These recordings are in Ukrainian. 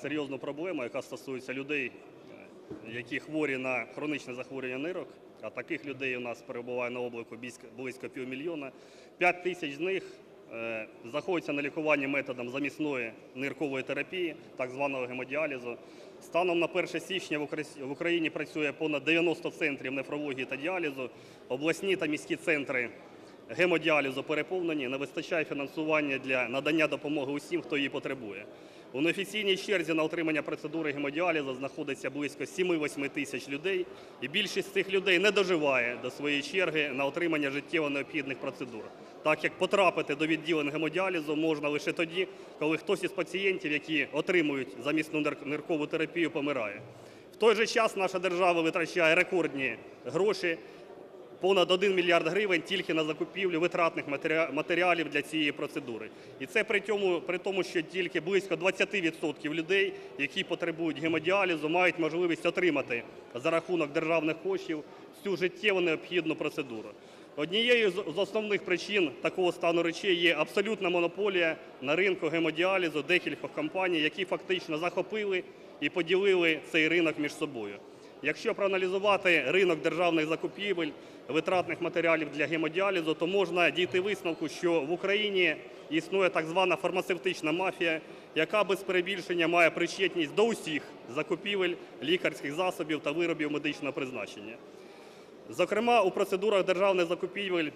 серйозну проблему, яка стосується людей, е, які хворі на хронічне захворювання нирок. А таких людей у нас перебуває на обліку близько- півмільйона. 5 тисяч з них е, знаходяться на лікуванні методом замісної ниркової терапії, так званого гемодіалізу. Станом на 1 січня в Україні працює понад 90 центрів нефрології та діалізу. Обласні та міські центри гемодіалізу переповнені, не вистачає фінансування для надання допомоги усім, хто її потребує. У неофіційній черзі на отримання процедури гемодіалізу знаходиться близько 7-8 тисяч людей, і більшість цих людей не доживає до своєї черги на отримання життєво необхідних процедур, так як потрапити до відділень гемодіалізу можна лише тоді, коли хтось із пацієнтів, які отримують замісну нир- ниркову терапію, помирає. В той же час наша держава витрачає рекордні гроші понад 1 мільярд гривень тільки на закупівлю витратних матеріа- матеріалів для цієї процедури. І це при тому, при тому, що тільки близько 20% людей, які потребують гемодіалізу, мають можливість отримати за рахунок державних коштів цю життєво необхідну процедуру. Однією з основних причин такого стану речей є абсолютна монополія на ринку гемодіалізу декількох компаній, які фактично захопили і поділили цей ринок між собою. Якщо проаналізувати ринок державних закупівель витратних матеріалів для гемодіалізу, то можна дійти висновку, що в Україні існує так звана фармацевтична мафія, яка без перебільшення має причетність до усіх закупівель лікарських засобів та виробів медичного призначення. Зокрема, у процедурах державних закупівель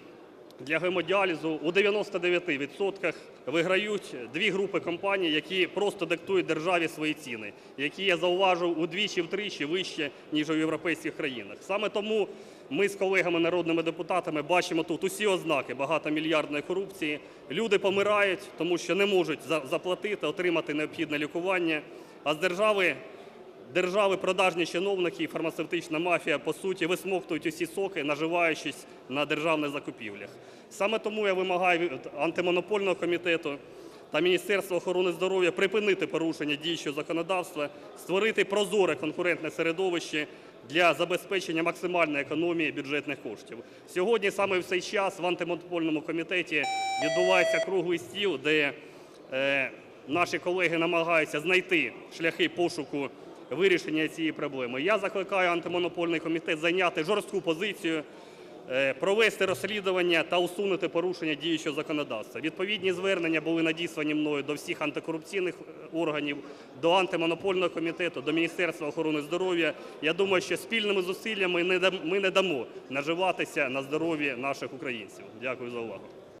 для гемодіалізу у 99% виграють дві групи компаній, які просто диктують державі свої ціни, які я зауважив удвічі-втричі вище, ніж у європейських країнах. Саме тому ми з колегами народними депутатами бачимо тут усі ознаки багатомільярдної корупції. Люди помирають, тому що не можуть за- заплатити, отримати необхідне лікування, а з держави Держави, продажні чиновники і фармацевтична мафія, по суті, висмоктують усі соки, наживаючись на державних закупівлях. Саме тому я вимагаю від антимонопольного комітету та Міністерства охорони здоров'я припинити порушення діючого законодавства, створити прозоре конкурентне середовище для забезпечення максимальної економії бюджетних коштів. Сьогодні саме в цей час в антимонопольному комітеті відбувається круглий стіл, де е, наші колеги намагаються знайти шляхи пошуку вирішення цієї проблеми. Я закликаю антимонопольний комітет зайняти жорстку позицію, е, провести розслідування та усунути порушення діючого законодавства. Відповідні звернення були надіслані мною до всіх антикорупційних е, органів, до антимонопольного комітету, до Міністерства охорони здоров'я. Я думаю, що спільними зусиллями ми не дамо наживатися на здоров'ї наших українців. Дякую за увагу.